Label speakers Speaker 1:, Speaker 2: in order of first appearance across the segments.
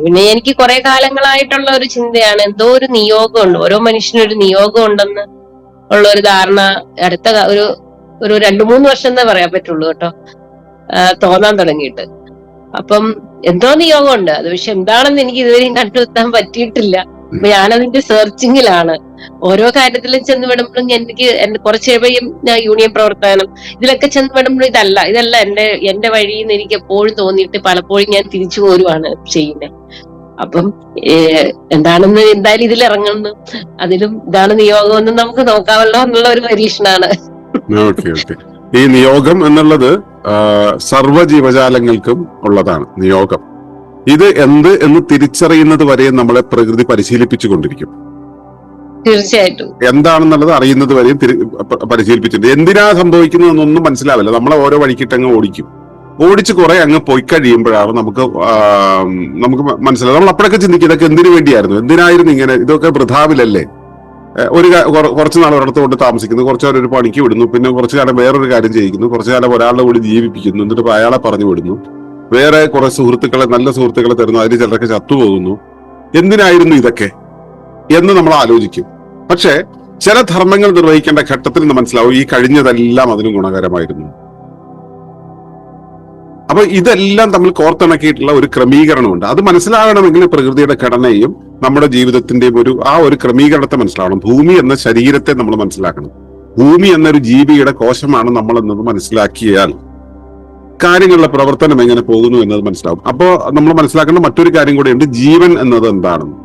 Speaker 1: പിന്നെ എനിക്ക് കുറെ കാലങ്ങളായിട്ടുള്ള ഒരു ചിന്തയാണ്. എന്തോ ഒരു നിയോഗമുണ്ട്. ഓരോ മനുഷ്യനും ഒരു നിയോഗം ഉണ്ടെന്ന് ഉള്ള ഒരു ധാരണ അടുത്ത ഒരു ഒരു രണ്ടു മൂന്ന് വർഷം എന്നേ പറയാൻ പറ്റുള്ളൂ കേട്ടോ. തോന്നാൻ തുടങ്ങിയിട്ട്. അപ്പം എന്തോ നിയോഗമുണ്ട്. അത് പക്ഷെ എന്താണെന്ന് എനിക്ക് ഇതുവരെയും കണ്ടെത്താൻ പറ്റിയിട്ടില്ല. അപ്പൊ ഞാനതിന്റെ സെർച്ചിങ്ങിലാണ് ഓരോ കാര്യത്തിലും ചെന്ന് വിടുമ്പോഴും എനിക്ക് എന്റെ കുറച്ച് കഴിയും യൂണിയൻ പ്രവർത്തനം. ഇതിലൊക്കെ ചെന്ന് വിടുമ്പോഴും ഇതല്ല ഇതല്ല എന്റെ എന്റെ വഴി എന്ന് എനിക്ക് എപ്പോഴും തോന്നിയിട്ട് പലപ്പോഴും ഞാൻ തിരിച്ചു പോരുവാണ് ചെയ്യുന്നത് അപ്പം എന്താണെന്ന് എന്തായാലും ഇതിൽ ഇറങ്ങുന്നു. അതിലും ഇതാണ് നിയോഗം എന്ന് നമുക്ക് നോക്കാമല്ലോ എന്നുള്ള ഒരു പരീക്ഷണാണ്.
Speaker 2: ഈ നിയോഗം എന്നുള്ളത് സർവ ജീവജാലങ്ങൾക്കും ഉള്ളതാണ് നിയോഗം. ഇത് എന്ത് എന്ന് തിരിച്ചറിയുന്നത് വരെ നമ്മളെ പ്രകൃതി പരിശീലിപ്പിച്ചു കൊണ്ടിരിക്കും.
Speaker 1: തീർച്ചയായിട്ടും.
Speaker 2: എന്താണെന്നുള്ളത് അറിയുന്നത് പ- പരിശീലിപ്പിച്ചിട്ടുണ്ട്. എന്തിനാ സംഭവിക്കുന്നത് എന്നൊന്നും മനസ്സിലാവില്ല. നമ്മളെ ഓരോ വഴിക്കിട്ടങ്ങ് ഓടിക്കും. ഓടിച്ച് കുറെ അങ്ങ് പോയി കഴിയുമ്പോഴാണ് നമുക്ക് നമുക്ക് മനസ്സിലാവും നമ്മൾ അപ്പോഴൊക്കെ ചിന്തിക്കും ഇതൊക്കെ എന്തിനു വേണ്ടിയായിരുന്നു? എന്തിനായിരുന്നു ഇങ്ങനെ? ഇതൊക്കെ വൃഥാവിലല്ലേ? ഒരു കുറച്ച് നാൾ ഒരിടത്ത് കൊണ്ട് താമസിക്കുന്നു. കുറച്ച് നേരം ഒരു പണിക്ക് വിടുന്നു. പിന്നെ കുറച്ച് കാലം വേറൊരു കാര്യം ചെയ്യിക്കുന്നു. കുറച്ച് കാലം ഒരാളുടെ കൂടി ജീവിപ്പിക്കുന്നു. എന്നിട്ട് അയാളെ പറഞ്ഞു വിടുന്നു. വേറെ കുറെ സുഹൃത്തുക്കളെ നല്ല സുഹൃത്തുക്കളെ തരുന്നു. അതിൽ ചിലരൊക്കെ ചത്തുപോകുന്നു. എന്തിനായിരുന്നു ഇതൊക്കെ? എന്ന് നമ്മൾ ആലോചിക്കും. പക്ഷേ ചില ധർമ്മങ്ങൾ നിർവഹിക്കേണ്ട ഘട്ടത്തിൽ നിന്ന് മനസ്സിലാവും ഈ കഴിഞ്ഞതെല്ലാം അതിന് ഗുണകരമായിരുന്നു. അപ്പൊ ഇതെല്ലാം തമ്മിൽ കോർത്തിണക്കിയിട്ടുള്ള ഒരു ക്രമീകരണമുണ്ട്. അത് മനസ്സിലാകണമെങ്കിൽ പ്രകൃതിയുടെ ഘടനയും നമ്മുടെ ജീവിതത്തിന്റെയും ഒരു ആ ഒരു ക്രമീകരണത്തെ മനസ്സിലാവണം. ഭൂമി എന്ന ശരീരത്തെ നമ്മൾ മനസ്സിലാക്കണം. ഭൂമി എന്നൊരു ജീവിയുടെ കോശമാണ് നമ്മൾ എന്നത് മനസ്സിലാക്കിയാൽ കാര്യങ്ങളുടെ പ്രവർത്തനം എങ്ങനെ പോകുന്നു എന്നത് മനസ്സിലാവും. അപ്പോ നമ്മൾ മനസ്സിലാക്കേണ്ട മറ്റൊരു കാര്യം കൂടെയുണ്ട് ജീവൻ എന്നത് എന്താണെന്ന്.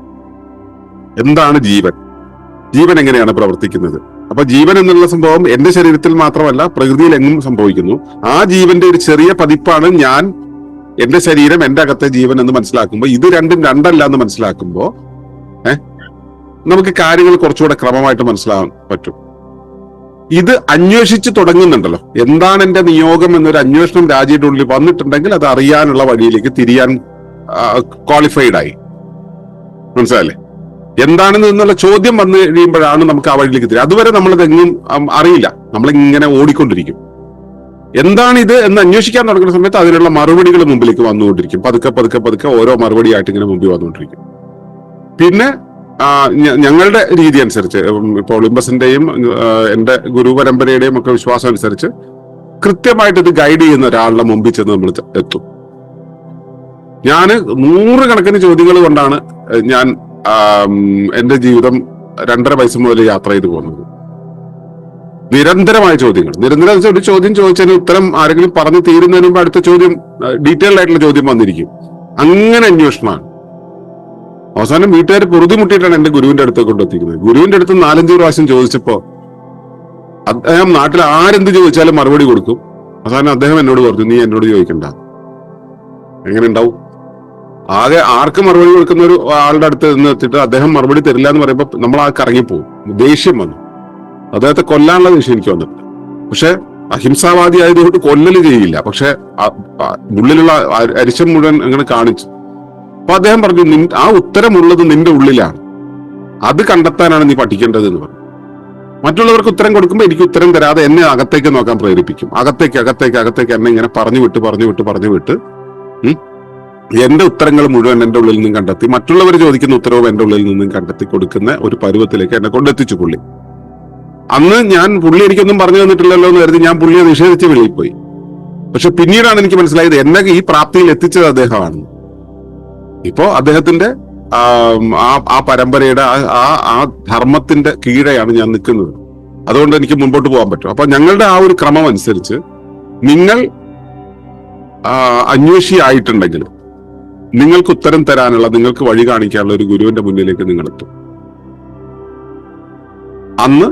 Speaker 2: എന്താണ് ജീവൻ? ജീവൻ എങ്ങനെയാണ് പ്രവർത്തിക്കുന്നത്? അപ്പൊ ജീവൻ എന്നുള്ള സംഭവം എന്റെ ശരീരത്തിൽ മാത്രമല്ല പ്രകൃതിയിൽ എങ്ങും സംഭവിക്കുന്നു. ആ ജീവന്റെ ഒരു ചെറിയ പതിപ്പാണ് ഞാൻ എന്റെ ശരീരം എന്റെ അകത്തെ ജീവൻ എന്ന് മനസ്സിലാക്കുമ്പോൾ ഇത് രണ്ടും രണ്ടല്ല എന്ന് മനസ്സിലാക്കുമ്പോൾ ഏഹ് നമുക്ക് കാര്യങ്ങൾ കുറച്ചുകൂടെ ക്രമമായിട്ട് മനസ്സിലാകാൻ പറ്റും. ഇത് അന്വേഷിച്ച് തുടങ്ങുന്നുണ്ടല്ലോ. എന്താണ് എന്റെ നിയോഗം എന്നൊരു അന്വേഷണം രാജ്യയുടെ ഉള്ളിൽ വന്നിട്ടുണ്ടെങ്കിൽ അത് അറിയാനുള്ള വഴിയിലേക്ക് തിരിയാൻ ക്വാളിഫൈഡ് ആയി. മനസ്സിലായില്ലേ? എന്താണെന്ന് എന്നുള്ള ചോദ്യം വന്നു കഴിയുമ്പോഴാണ് നമുക്ക് ആ വഴിയിലേക്ക് തരിക അതുവരെ നമ്മളതെങ്ങും അറിയില്ല. നമ്മൾ ഇങ്ങനെ ഓടിക്കൊണ്ടിരിക്കും. എന്താണ് ഇത് എന്ന് അന്വേഷിക്കാൻ തുടങ്ങുന്ന സമയത്ത് അതിനുള്ള മറുപടികൾ മുമ്പിലേക്ക് വന്നുകൊണ്ടിരിക്കും. പതുക്കെ പതുക്കെ പതുക്കെ ഓരോ മറുപടിയായിട്ട് ഇങ്ങനെ മുമ്പിൽ വന്നുകൊണ്ടിരിക്കും. പിന്നെ ഞങ്ങളുടെ രീതി അനുസരിച്ച് ഇപ്പോൾ ഒളിമ്പസിന്റെയും എന്റെ ഗുരു പരമ്പരയുടെയും ഒക്കെ വിശ്വാസം അനുസരിച്ച് കൃത്യമായിട്ട് ഇത് ഗൈഡ് ചെയ്യുന്ന ഒരാളുടെ മുമ്പിൽ ചെന്ന് നമ്മൾ എത്തും. ഞാൻ നൂറുകണക്കിന് ചോദ്യങ്ങൾ കൊണ്ടാണ് ഞാൻ ആം, എന്റെ ജീവിതം രണ്ടര വയസ്സ് മുതൽ യാത്ര ചെയ്തു പോകുന്നത്. നിരന്തരമായ ചോദ്യങ്ങൾ. നിരന്തരം ഒരു ചോദ്യം ചോദിച്ചതിന് ഉത്തരം ആരെങ്കിലും പറഞ്ഞു തീരുന്നതിന് മുമ്പ് അടുത്ത ചോദ്യം ഡീറ്റെയിൽഡ് ആയിട്ടുള്ള ചോദ്യം വന്നിരിക്കും. അങ്ങനെ അന്വേഷണമാണ്. അവസാനം വീട്ടുകാർ പൊറുതിമുട്ടിയിട്ടാണ് എന്റെ ഗുരുവിന്റെ അടുത്ത് കൊണ്ടെത്തിക്കുന്നത്. ഗുരുവിന്റെ അടുത്ത് നാലഞ്ച് പ്രാവശ്യം ചോദിച്ചപ്പോ അദ്ദേഹം നാട്ടിൽ ആരെന്ത് ചോദിച്ചാലും മറുപടി കൊടുക്കും. അവസാനം അദ്ദേഹം എന്നോട് പറഞ്ഞു നീ എന്നോട് ചോദിക്കണ്ട. എങ്ങനെ ഉണ്ടാവും? ആകെ ആർക്ക് മറുപടി കൊടുക്കുന്ന ഒരു ആളുടെ അടുത്ത് നിന്ന് എത്തിയിട്ട് അദ്ദേഹം മറുപടി തരില്ല എന്ന് പറയുമ്പോൾ നമ്മൾ ആ കറങ്ങിപ്പോകും ദേഷ്യം വന്നു. അദ്ദേഹത്തെ കൊല്ലാനുള്ള ദേഷ്യം എനിക്ക് വന്നിട്ടില്ല. പക്ഷെ അഹിംസാവാദി ആയതുകൊണ്ട് കൊല്ലല് ചെയ്യില്ല. പക്ഷെ ഉള്ളിലുള്ള അരിശം മുഴുവൻ അങ്ങനെ കാണിച്ചു. അപ്പൊ അദ്ദേഹം പറഞ്ഞു "നിൻ- ആ ഉത്തരമുള്ളത് നിന്റെ ഉള്ളിലാണ്. അത് കണ്ടെത്താനാണ് നീ പഠിക്കേണ്ടത് എന്ന് പറഞ്ഞു. മറ്റുള്ളവർക്ക് ഉത്തരം കൊടുക്കുമ്പോൾ എനിക്ക് ഉത്തരം തരാതെ എന്നെ അകത്തേക്ക് നോക്കാൻ പ്രേരിപ്പിക്കും. അകത്തേക്ക് അകത്തേക്ക് അകത്തേക്ക് എന്നെ ഇങ്ങനെ പറഞ്ഞു വിട്ട് പറഞ്ഞു വിട്ട് പറഞ്ഞു വിട്ട് എന്റെ ഉത്തരങ്ങൾ മുഴുവൻ എന്റെ ഉള്ളിൽ നിന്നും കണ്ടെത്തി മറ്റുള്ളവർ ചോദിക്കുന്ന ഉത്തരവും എന്റെ ഉള്ളിൽ നിന്നും കണ്ടെത്തി കൊടുക്കുന്ന ഒരു പരുവത്തിലേക്ക് എന്നെ കൊണ്ടെത്തിച്ചു പുള്ളി. അന്ന് ഞാൻ പുള്ളി എനിക്കൊന്നും പറഞ്ഞു തന്നിട്ടില്ലല്ലോ എന്ന് കരുതി ഞാൻ പുള്ളിയെ നിഷേധിച്ച് വെളിയിൽ പോയി. പക്ഷെ പിന്നീടാണ് എനിക്ക് മനസ്സിലായത് എന്നെ ഈ പ്രാപ്തിയിൽ എത്തിച്ചത് അദ്ദേഹമാണ്. ഇപ്പോ അദ്ദേഹത്തിന്റെ ആ ആ പരമ്പരയുടെ ആ- ആ ധർമ്മത്തിന്റെ കീഴെയാണ് ഞാൻ നിൽക്കുന്നത്. അതുകൊണ്ട് എനിക്ക് മുമ്പോട്ട് പോകാൻ പറ്റും. അപ്പൊ ഞങ്ങളുടെ ആ ഒരു ക്രമം അനുസരിച്ച് നിങ്ങൾ അന്വേഷിയായിട്ടുണ്ടെങ്കിൽ നിങ്ങൾക്ക് ഉത്തരം തരാനുള്ള നിങ്ങൾക്ക് വഴി കാണിക്കാനുള്ള ഒരു ഗുരുവിന്റെ മുന്നിലേക്ക് നിങ്ങൾ എത്തും അന്ന്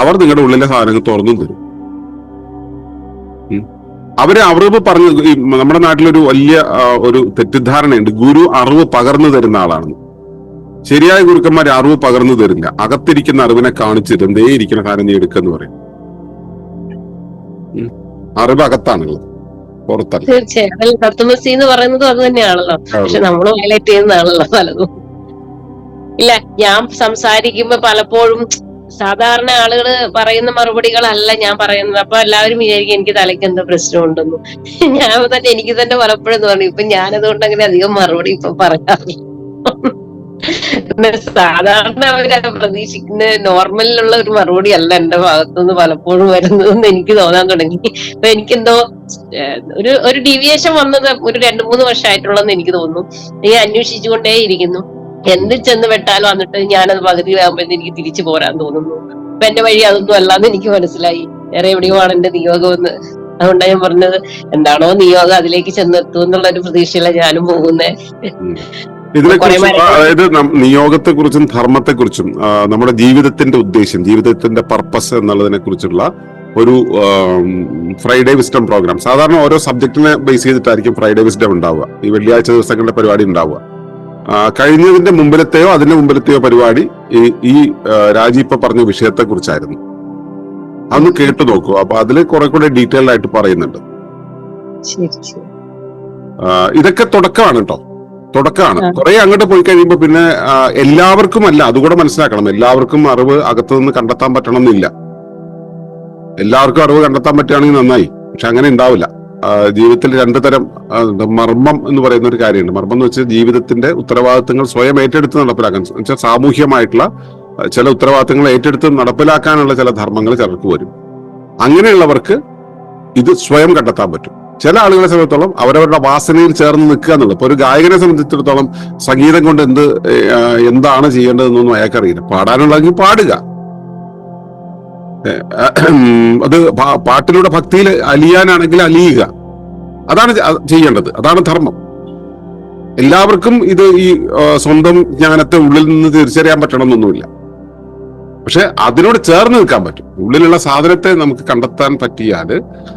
Speaker 2: അവർ നിങ്ങളുടെ ഉള്ളിലെ സാധനങ്ങൾ തുറന്നു തരും. അവരെ അറിവ് പറഞ്ഞു നമ്മുടെ നാട്ടിലൊരു വലിയ ഒരു തെറ്റിദ്ധാരണയുണ്ട്. ഗുരു അറിവ് പകർന്നു തരുന്ന ആളാണ് ശരിയായ ഗുരുക്കന്മാർ അറിവ് പകർന്നു തരില്ല. അകത്തിരിക്കുന്ന അറിവിനെ കാണിച്ചിട്ട് തരും ദേ ഇരിക്കുന്ന കാര്യം നീ എടുക്കെന്ന് പറയും. അറിവ് അകത്താണുള്ളത്. പുറത്തല്ല.
Speaker 1: തീർച്ചയായും. തത്വമസി എന്ന് പറയുന്നത് അത് തന്നെയാണല്ലോ. പക്ഷെ നമ്മൾ വയലേറ്റ് ചെയ്യുന്നതാണല്ലോ പലതും. ഇല്ല ഞാൻ സംസാരിക്കുമ്പോ പലപ്പോഴും സാധാരണ ആളുകൾ പറയുന്ന മറുപടികളല്ല ഞാൻ പറയുന്നത്. അപ്പൊ എല്ലാവരും വിചാരിക്കും എനിക്ക് തലയ്ക്ക് എന്തോ പ്രശ്നമുണ്ടെന്ന്. ഞാൻ തന്നെ എനിക്ക് തന്നെ പലപ്പോഴും തോന്നി. ഇപ്പൊ ഞാനതുകൊണ്ട് അങ്ങനെ അധികം മറുപടി ഇപ്പൊ പറയാറില്ല. പിന്നെ സാധാരണ അവർ പ്രതീക്ഷിക്കുന്ന നോർമലിലുള്ള ഒരു മറുപടി അല്ല എന്റെ ഭാഗത്തുനിന്ന് പലപ്പോഴും വരുന്നതെന്ന് എനിക്ക് തോന്നാൻ തുടങ്ങി. അപ്പൊ എനിക്കെന്തോ ഒരു ഒരു ഡീവിയേഷൻ വന്നത് ഒരു രണ്ടു മൂന്ന് വർഷമായിട്ടുള്ളതെന്ന് എനിക്ക് തോന്നുന്നു. ഈ അന്വേഷിച്ചുകൊണ്ടേ ഇരിക്കുന്നു. എന്ത് ചെന്ന് വെട്ടാലും വന്നിട്ട് ഞാനത് പകുതി ആകുമ്പോഴത്തേക്ക് എനിക്ക് തിരിച്ചു പോരാൻ തോന്നുന്നു. അപ്പൊ എന്റെ വഴി അതൊന്നും അല്ലാന്ന് എനിക്ക് മനസ്സിലായി. വേറെ എവിടെയോ ആണ് എന്റെ നിയോഗം എന്ന് അതുകൊണ്ടാണ് ഞാൻ പറഞ്ഞത് എന്താണോ നിയോഗം അതിലേക്ക് ചെന്നെത്തും എന്നുള്ള ഒരു പ്രതീക്ഷയിലാണ് ഞാനും പോകുന്നേ.
Speaker 2: ഇതിനെ
Speaker 1: കുറേ
Speaker 2: കുറിച്ച് അതായത് നിയോഗത്തെ കുറിച്ചും ധർമ്മത്തെ കുറിച്ചും നമ്മുടെ ജീവിതത്തിന്റെ ഉദ്ദേശം ജീവിതത്തിന്റെ പർപ്പസ് എന്നുള്ളതിനെ കുറിച്ചുള്ള ഒരു ഫ്രൈഡേ വിസ്റ്റം പ്രോഗ്രാം സാധാരണ ഓരോ സബ്ജക്റ്റിനെ ബേസ് ചെയ്തിട്ടായിരിക്കും ഫ്രൈഡേ വിസ്റ്റം ഉണ്ടാവുക. ഈ വെള്ളിയാഴ്ച ദിവസങ്ങളുടെ പരിപാടി ഉണ്ടാവുക. കഴിഞ്ഞതിന്റെ മുമ്പിലത്തെയോ അതിന്റെ മുമ്പിലത്തെയോ പരിപാടി ഈ ഈ രാജീപ്പ രാജി ഇപ്പൊ പറഞ്ഞ വിഷയത്തെ കുറിച്ചായിരുന്നു അന്ന് കേട്ടു നോക്കൂ. അപ്പൊ അതിൽ കുറെ കൂടെ ഡീറ്റെയിൽ ആയിട്ട് പറയുന്നുണ്ട്. ഇതൊക്കെ തുടക്കമാണ് കേട്ടോ തുടക്കമാണ്. കുറെ അങ്ങോട്ട് പോയി കഴിയുമ്പോൾ പിന്നെ എല്ലാവർക്കും അല്ല അതുകൂടെ മനസ്സിലാക്കണം. എല്ലാവർക്കും അറിവ് അകത്തു നിന്ന് കണ്ടെത്താൻ പറ്റണം എന്നില്ല എല്ലാവർക്കും അറിവ് കണ്ടെത്താൻ പറ്റുകയാണെങ്കിൽ നന്നായി. പക്ഷെ അങ്ങനെ ഉണ്ടാവില്ല. ജീവിതത്തിൽ രണ്ടു തരം മർമ്മം എന്ന് പറയുന്ന ഒരു കാര്യമുണ്ട്. മർമ്മം എന്ന് വെച്ചാൽ ജീവിതത്തിന്റെ ഉത്തരവാദിത്തങ്ങൾ സ്വയം ഏറ്റെടുത്ത് നടപ്പിലാക്കാൻ. വെച്ചാൽ സാമൂഹ്യമായിട്ടുള്ള ചില ഉത്തരവാദിത്തങ്ങൾ ഏറ്റെടുത്ത് നടപ്പിലാക്കാനുള്ള ചില ധർമ്മങ്ങൾ ചിലർക്ക് വരും. അങ്ങനെയുള്ളവർക്ക് ഇത് സ്വയം കണ്ടെത്താൻ പറ്റും. ചില ആളുകളെ സംബന്ധിച്ചിടത്തോളം അവരവരുടെ വാസനയിൽ ചേർന്ന് നിൽക്കുക എന്നുള്ളത്. ഇപ്പൊ ഒരു ഗായകനെ സംബന്ധിച്ചിടത്തോളം സംഗീതം കൊണ്ട് എന്ത് എന്താണ് ചെയ്യേണ്ടതെന്നൊന്നും അയാൾക്കറിയില്ല. പാടാനുള്ളതെങ്കിൽ പാടുക. അത് പാട്ടിലൂടെ ഭക്തിയിൽ അലിയാനാണെങ്കിൽ അലിയുക. അതാണ് ചെയ്യേണ്ടത്. അതാണ് ധർമ്മം. എല്ലാവർക്കും ഇത് ഈ സ്വന്തം ജ്ഞാനത്തെ ഉള്ളിൽ നിന്ന് തിരിച്ചറിയാൻ പറ്റണമെന്നൊന്നുമില്ല. പക്ഷെ അതിനോട് ചേർന്ന് നിൽക്കാൻ പറ്റും. ഉള്ളിലുള്ള സാധനത്തെ നമുക്ക് കണ്ടെത്താൻ പറ്റിയാൽ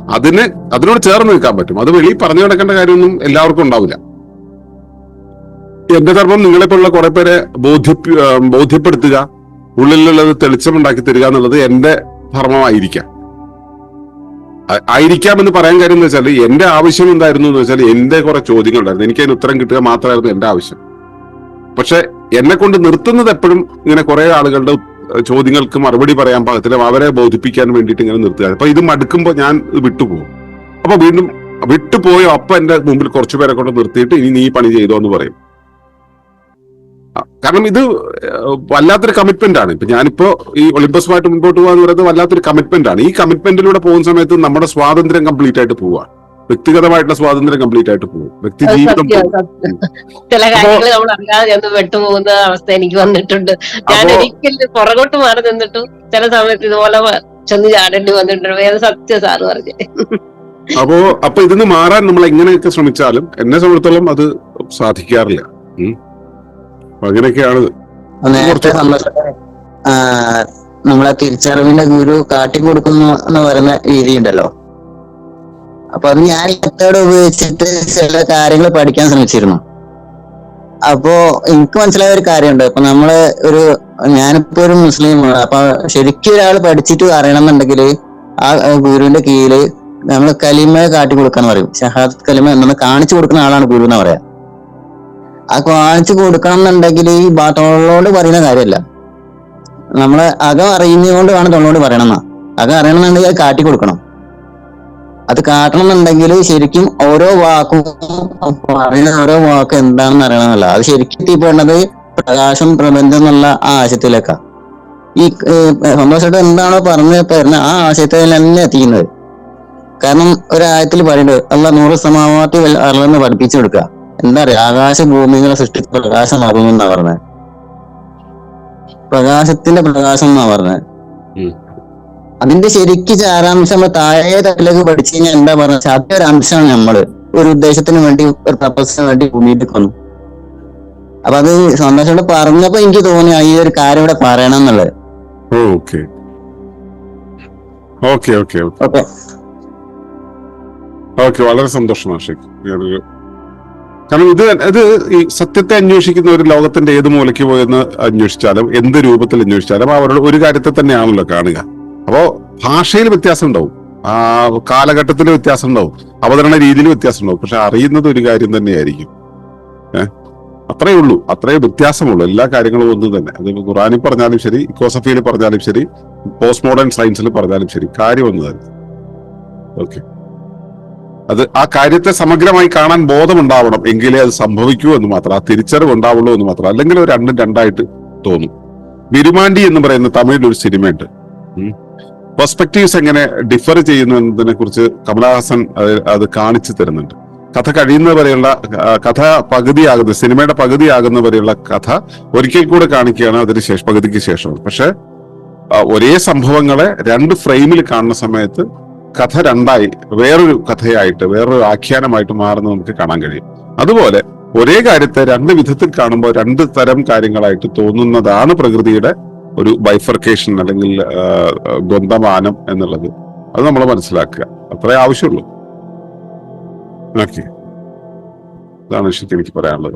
Speaker 2: അതിന് അതിനോട് ചേർന്ന് നിൽക്കാൻ പറ്റും. അത് വെളിയിൽ പറഞ്ഞു കിടക്കേണ്ട കാര്യമൊന്നും എല്ലാവർക്കും ഉണ്ടാവില്ല. എന്റെ ധർമ്മം നിങ്ങളെ പോലുള്ള കുറെ പേരെ ബോധ്യപ്പ ബോധ്യപ്പെടുത്തുക ഉള്ളിലുള്ളത് തെളിച്ചമുണ്ടാക്കി തരിക എന്നുള്ളത് എന്റെ ധർമ്മമായിരിക്കാം. ആയിരിക്കാം എന്ന് പറയാൻ കാര്യം എന്ന് വെച്ചാൽ എന്റെ ആവശ്യം എന്തായിരുന്നു എന്ന് വെച്ചാൽ എന്റെ കുറെ ചോദ്യങ്ങൾ ഉണ്ടായിരുന്നു എനിക്ക് അതിന് ഉത്തരം കിട്ടുക മാത്രമായിരുന്നു എന്റെ ആവശ്യം. പക്ഷെ എന്നെ കൊണ്ട് നിർത്തുന്നത് എപ്പോഴും ഇങ്ങനെ കുറെ ആളുകളുടെ ചോദ്യങ്ങൾക്ക് മറുപടി പറയാൻ പാകത്തിലും അവരെ ബോധിപ്പിക്കാൻ വേണ്ടിയിട്ട് ഇങ്ങനെ നിർത്തുക. അപ്പൊ ഇത് മടുക്കുമ്പോൾ ഞാൻ വിട്ടുപോകും. അപ്പൊ വീണ്ടും വിട്ടുപോയോ അപ്പൊ എന്റെ മുമ്പിൽ കുറച്ചു പേരെ കൊണ്ട് നിർത്തിയിട്ട് ഇനി നീ പണി ചെയ്തോ എന്ന് പറയും. കാരണം ഇത് വല്ലാത്തൊരു കമ്മിറ്റ്മെന്റ് ആണ്. ഇപ്പൊ ഞാനിപ്പോ ഈ ഒളിമ്പസുമായിട്ട് മുമ്പോട്ട് പോകാന്ന് പറയുന്നത് വല്ലാത്തൊരു കമ്മിറ്റ്മെന്റ് ആണ്. ഈ കമ്മിറ്റ്മെന്റിലൂടെ പോകുന്ന സമയത്ത് നമ്മുടെ സ്വാതന്ത്ര്യം കംപ്ലീറ്റ് ആയിട്ട് പോവാ വ്യക്തിഗതമായിട്ടുള്ള സ്വാതന്ത്ര്യം കംപ്ലീറ്റ് ആയിട്ട് പോകും. വ്യക്തി ജീവിതം.
Speaker 1: ചില കാര്യങ്ങൾ നമ്മൾ അറിയാതെ ഒന്ന് വെട്ടുപോകുന്ന അവസ്ഥ എനിക്ക് വന്നിട്ടുണ്ട്. ഞാൻ ഒരിക്കലും പുറകോട്ട് മാറി നിന്നിട്ടും ചില സമയത്ത് ഇതുപോലെ ചെന്ന് ചാടേണ്ടി വന്നിട്ടുണ്ട്. വേറെ സത്യ സാറ് പറഞ്ഞു.
Speaker 2: അപ്പോ അപ്പൊ ഇതിന് മാറാൻ നമ്മൾ എങ്ങനെയൊക്കെ ശ്രമിച്ചാലും എന്നെ സംബന്ധിച്ചോളം അത് സാധിക്കാറില്ല. അങ്ങനെയൊക്കെയാണ്
Speaker 3: നമ്മളെ തിരിച്ചറിവിന്റെ ഗുരു കാട്ടിക്കൊടുക്കുന്നു എന്ന് പറയുന്ന രീതി ഉണ്ടല്ലോ അപ്പൊ അത് ഞാൻ മെത്തേഡ് ഉപയോഗിച്ചിട്ട് ചില കാര്യങ്ങൾ പഠിക്കാൻ ശ്രമിച്ചിരുന്നു. അപ്പോ എനിക്ക് മനസ്സിലായ ഒരു കാര്യമുണ്ട്. ഇപ്പൊ നമ്മൾ ഒരു ഞാനിപ്പോ ഒരു മുസ്ലിമാണ്. അപ്പൊ ശരിക്കും ഒരാൾ പഠിച്ചിട്ട് അറിയണം എന്നുണ്ടെങ്കിൽ ആ ഗുരുവിന്റെ കീഴിൽ നമ്മൾ കലിമ കാട്ടി കൊടുക്കാന്ന് പറയും. ഷഹാദ് കലിമ നമ്മൾ കാണിച്ചു കൊടുക്കുന്ന ആളാണ് ഗുരു എന്ന് പറയാ. ആ കാണിച്ചു കൊടുക്കണം എന്നുണ്ടെങ്കിൽ ഈ തൊള്ളോട് പറയുന്ന കാര്യമല്ല. നമ്മളെ അകം അറിയുന്നതുകൊണ്ട് വേണം തൊള്ളോട് പറയണം എന്നാ അകം അറിയണമെന്നുണ്ടെങ്കിൽ അത് കാട്ടി കൊടുക്കണം. അത് കാട്ടണം എന്നുണ്ടെങ്കിൽ ശരിക്കും ഓരോ വാക്കും പറയുന്ന ഓരോ വാക്ക് എന്താണെന്ന് അറിയണമെന്നല്ല. അത് ശരിക്കും എത്തിപ്പെടുന്നത് പ്രകാശം പ്രബന്ധം എന്നുള്ള ആ ആശയത്തിലേക്കാ. ഈ സന്തോഷമായിട്ട് എന്താണോ പറഞ്ഞു തരുന്ന ആ ആശയത്തിൽ തന്നെ എത്തിക്കുന്നത്. കാരണം ഒരായത്തിൽ പറയുന്നത് അല്ല നൂറ് സമാവാത്തി അറളെന്ന് പഠിപ്പിച്ചു കൊടുക്കുക. എന്താ പറയാ ആകാശ ഭൂമികളെ സൃഷ്ടിച്ച പ്രകാശമാകുന്നു എന്നാ പറഞ്ഞത്. പ്രകാശത്തിന്റെ പ്രകാശം എന്നാ പറഞ്ഞത്. അതിന്റെ ശരിക്ക് സാരാംശം നമ്മൾ താഴെ തലക്ക് പഠിച്ചു കഴിഞ്ഞാൽ എന്താ പറഞ്ഞത് ഒരു അംശമാണ് നമ്മൾ. ഒരു ഉദ്ദേശത്തിന് വേണ്ടി ഒരു പർപ്പസിന് വേണ്ടി ഭൂമിയിലേക്ക് വന്നു. അപ്പൊ അത് സന്തോഷോട് പറഞ്ഞപ്പോ എനിക്ക് തോന്നി ഈ ഒരു കാര്യം ഇവിടെ പറയണം എന്നുള്ളത്.
Speaker 2: Okay. Okay okay
Speaker 3: okay.
Speaker 2: Okay. വളരെ സന്തോഷം ആഷിഖ് കാരണം ഇത് ഇത് ഈ സത്യത്തെ അന്വേഷിക്കുന്ന ഒരു ലോകത്തിന്റെ ഏത് മൂലയ്ക്ക് പോയെന്ന് അന്വേഷിച്ചാലും എന്ത് രൂപത്തിൽ അന്വേഷിച്ചാലും അവരുടെ ഒരു കാര്യത്തെ തന്നെയാണല്ലോ കാണുക. അപ്പോ ഭാഷയിൽ വ്യത്യാസം ഉണ്ടാവും. ആ കാലഘട്ടത്തിൽ വ്യത്യാസം ഉണ്ടാവും. അവതരണ രീതിയിൽ വ്യത്യാസം ഉണ്ടാവും. പക്ഷെ അറിയുന്നത് ഒരു കാര്യം തന്നെയായിരിക്കും. ഏഹ് അത്രയേ ഉള്ളൂ. അത്രയേ വ്യത്യാസമുള്ളൂ. എല്ലാ കാര്യങ്ങളും ഒന്നും തന്നെ. അത് ഖുറാനിൽ പറഞ്ഞാലും ശരി ഇക്കോസഫിയിൽ പറഞ്ഞാലും ശരി പോസ്റ്റ് മോഡേൺ സയൻസിൽ പറഞ്ഞാലും ശരി കാര്യം ഒന്ന് തന്നെ. ഓക്കെ. അത് ആ കാര്യത്തെ സമഗ്രമായി കാണാൻ ബോധമുണ്ടാവണം എങ്കിലേ അത് സംഭവിക്കൂ എന്ന് മാത്രം ആ തിരിച്ചറിവ് ഉണ്ടാവുള്ളൂ എന്ന് മാത്രം അല്ലെങ്കിൽ രണ്ടും രണ്ടായിട്ട് തോന്നും. വിരുമാണ്ടി എന്ന് പറയുന്ന തമിഴിൽ ഒരു സിനിമയുണ്ട് പെർസ്പെക്റ്റീവ്സ് എങ്ങനെ ഡിഫർ ചെയ്യുന്നു എന്നതിനെ കുറിച്ച് കമലഹാസൻ അത് കാണിച്ചു തരുന്നുണ്ട്. കഥ കഴിയുന്നവരെയുള്ള വരെയുള്ള കഥ പകുതിയാകുന്ന സിനിമയുടെ പകുതിയാകുന്നവരെയുള്ള കഥ ഒരിക്കൽ കൂടെ കാണിക്കുകയാണ് അതിന് ശേഷം പകുതിക്ക് ശേഷം പക്ഷെ ഒരേ സംഭവങ്ങളെ രണ്ട് ഫ്രെയിമിൽ കാണുന്ന സമയത്ത് കഥ രണ്ടായി വേറൊരു കഥയായിട്ട് വേറൊരു ആഖ്യാനമായിട്ട് മാറുന്നത് നമുക്ക് കാണാൻ കഴിയും. അതുപോലെ ഒരേ കാര്യത്തെ രണ്ട് വിധത്തിൽ കാണുമ്പോൾ രണ്ട് തരം കാര്യങ്ങളായിട്ട് തോന്നുന്നതാണ് പ്രകൃതിയുടെ ഒരു ബൈഫർക്കേഷൻ അല്ലെങ്കിൽ ദ്വന്ദ്മാനം എന്നുള്ളത് അത് നമ്മൾ മനസ്സിലാക്കുക. അത്രേ ആവശ്യമുള്ളൂ. ഓക്കെ അതാണ് എനിക്ക് പറയാനുള്ളത്.